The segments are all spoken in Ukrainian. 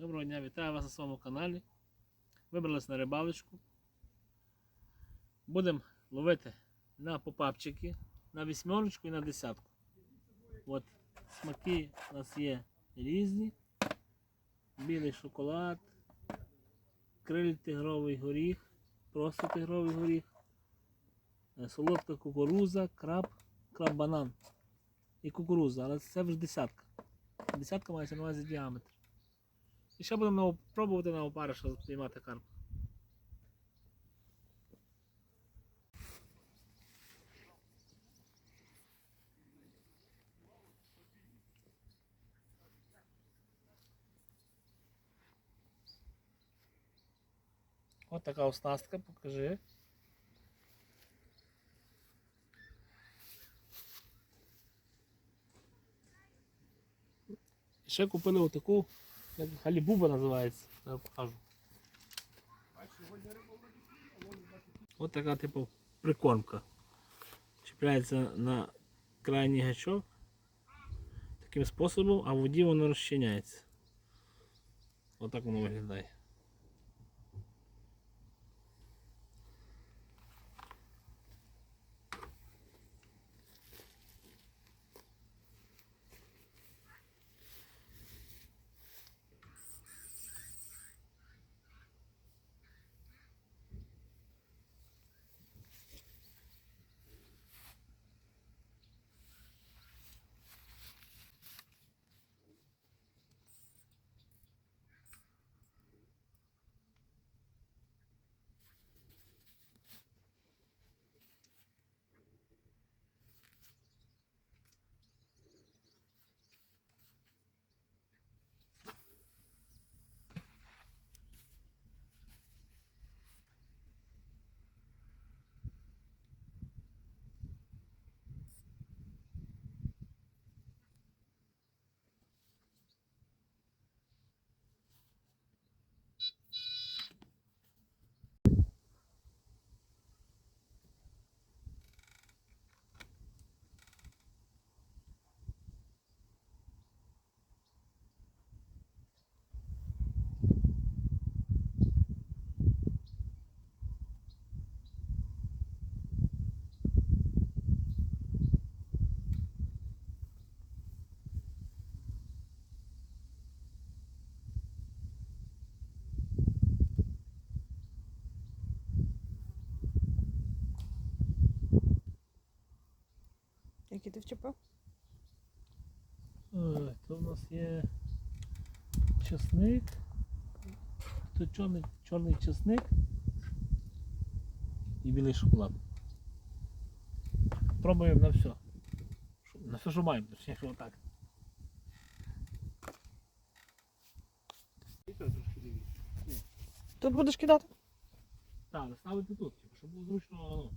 Доброго дня, вітаю вас на своєму каналі. Вибрались на рибалочку. Будемо ловити на попапчики, на вісьмерочку і на десятку. От смаки у нас є різні. Білий шоколад, криль тигровий горіх, просто тигровий горіх, е, солодка кукуруза, краб, краб-банан і кукуруза, але це вже десятка. Десятка мається на увазі діаметр. І ще будемо пробувати на опариша спіймати карп. Ось така оснастка, покажи. Ще купили отаку, халібуба називається. я покажу. Ось така типу прикормка. Чіпляється на крайній гачок. Таким способом, а в воді воно розчиняється. Отак воно виглядає. Який ти вчепив? Ой, то у нас є чесник. Тут чорний, чорний чесник і білий шоколад. Пробуємо на все. На все, що маємо, точніше отак. Тут будеш кидати? Так, ставити тут, щоб було зручно.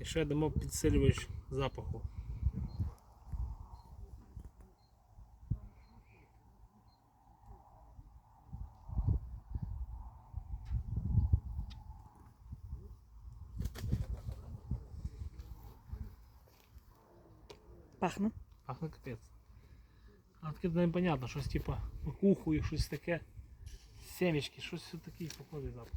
І ще дамо підсилювач запаху. Пахне? Пахне капець. А таке непонятно, щось типа куху і щось таке. Семечки, щось все таке походить запах.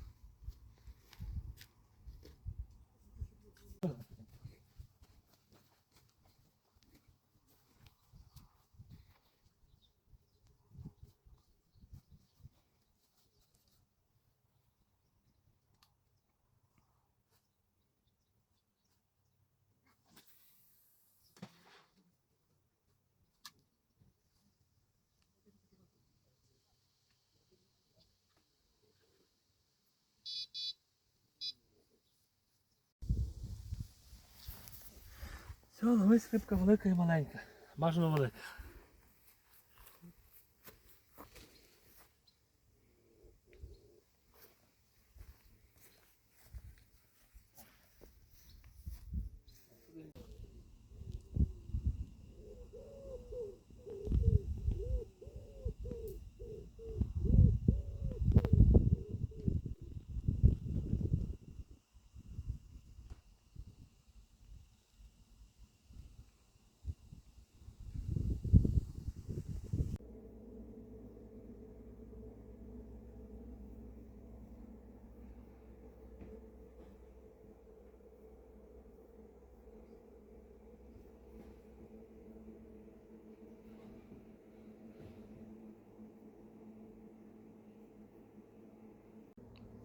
Все, ловись рибка велика і маленька. Бажано велика.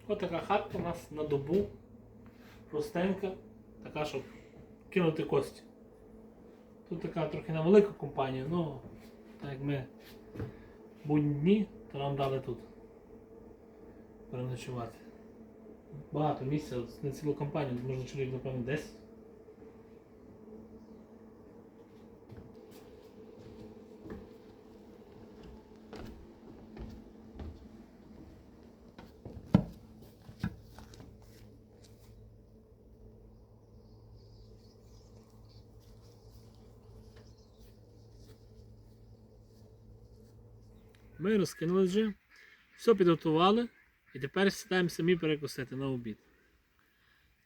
Ось така хатка у нас на добу. Простенька, така, щоб кинути кості. Тут така трохи на компанія, ну, так як ми будні дні, то нам дали тут переночувати. Багато місця, на цілу компанію, можна чоловік, напевно, 10. Ми розкинули вже, все підготували і тепер сідаємо самі перекусити на обід.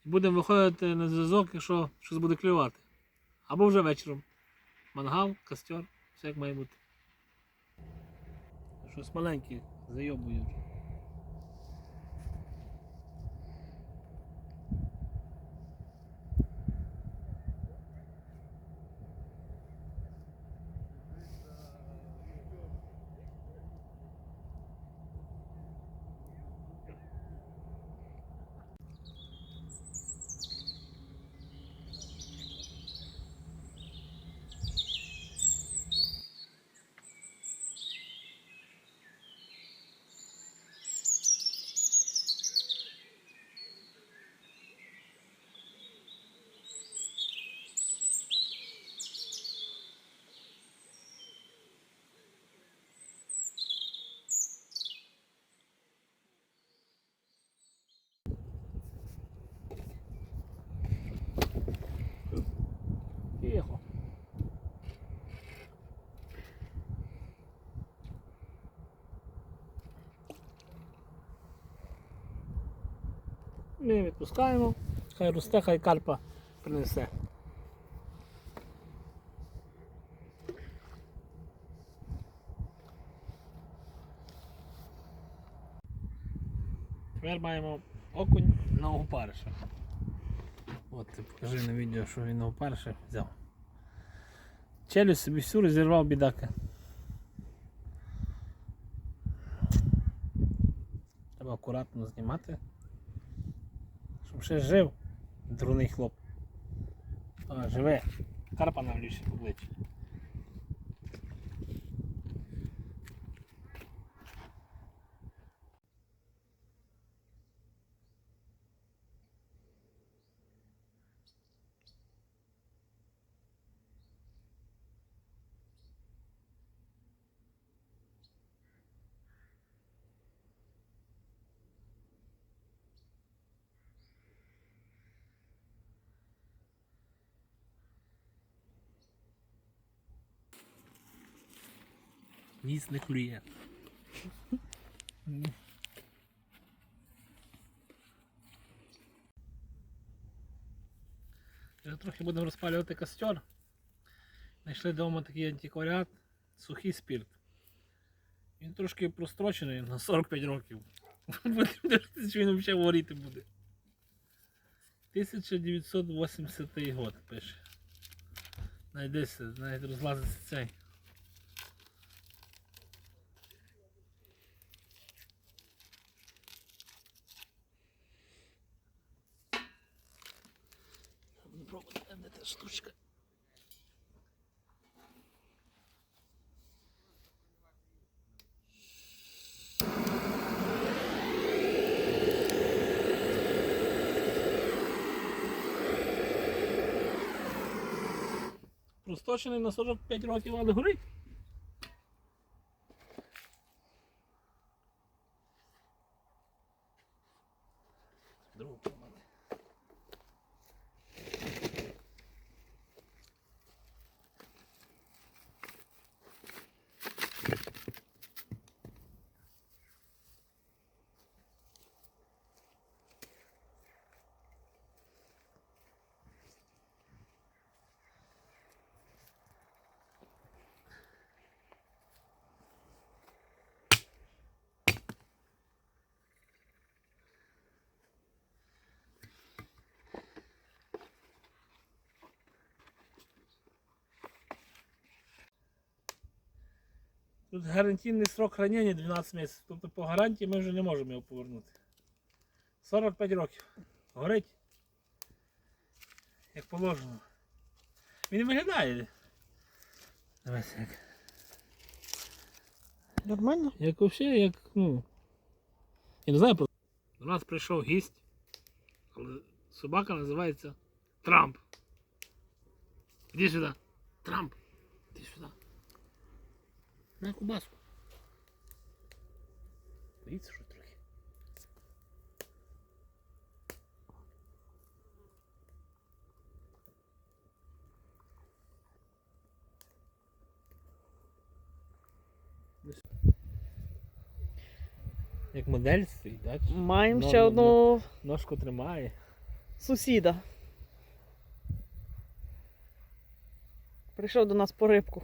Будемо виходити на зв'язок, якщо щось буде клювати. Або вже вечором. Мангал, костер, все як має бути. Щось маленьке зайобує вже. Ми відпускаємо, хай росте, хай карпа принесе. Тепер маємо окунь на опариша. От ти покажи на відео, що він на опариша взяв. Челюсть собі всю розірвав бідака. Треба акуратно знімати. Щоб ще жив дурний хлоп. А, живе. Карпа навлюся в обличчя. Ніс не клює. Вже трохи будемо розпалювати костер. Знайшли вдома такий антикваріат, сухий спірт. Він трошки прострочений на 45 років. Подивитися, чи він взагалі горіти буде. 1980 год пише. Десь, навіть розлазиться цей. Буду пробувати, де та штучка. Просточений на 45 років, але горить. Другу Тут гарантійний срок хранення 12 місяців. Тобто по гарантії ми вже не можемо його повернути. 45 років. Горить. Як положено. Він виглядає. Дивись як. Нормально? Як взагалі, як, ну. Я не знаю про. До нас прийшов гість. Але собака називається Трамп. Іди сюди. Трамп. Іди сюди. На кубаску. Боїться що трохи. Як модель стоїть, так? Маємо ще ну, одного Ножку тримає. сусіда. Прийшов до нас по рибку.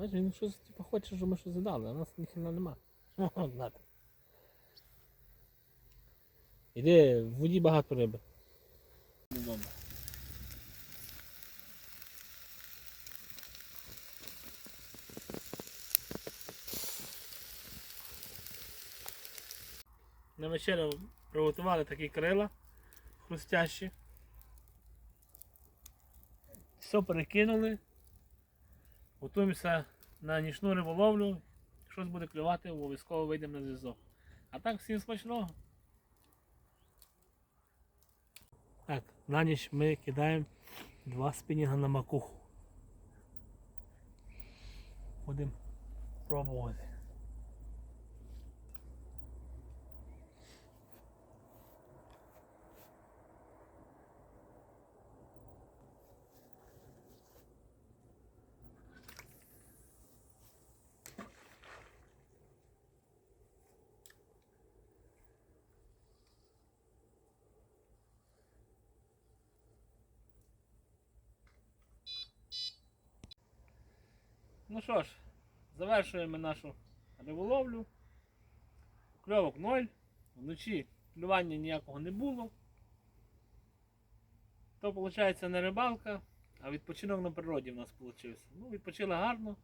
Знаєш, він щось типу, хоче, щоб ми щось задали, а нас ніхрена нема. Іди, в воді багато риби. На вечерю приготували такі крила хрустящі. Все перекинули. Готуємося на нічну риболовлю. Щось буде клювати, обов'язково вийдемо на зв'язок. А так всім смачного. Так, на ніч ми кидаємо два спінінга на макуху. Будемо пробувати. Ну що ж, завершуємо нашу риболовлю. Кльовок ноль. Вночі клювання ніякого не було. То виходить не рибалка, а відпочинок на природі в нас вийшов. Ну, відпочили гарно.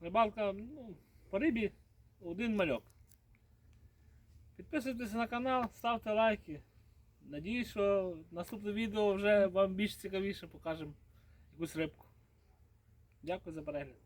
Рибалка, ну, по рибі один мальок. Підписуйтесь на канал, ставте лайки. Надіюсь, що наступне відео вже вам більш цікавіше покажемо якусь рибку. Дякую за перегляд.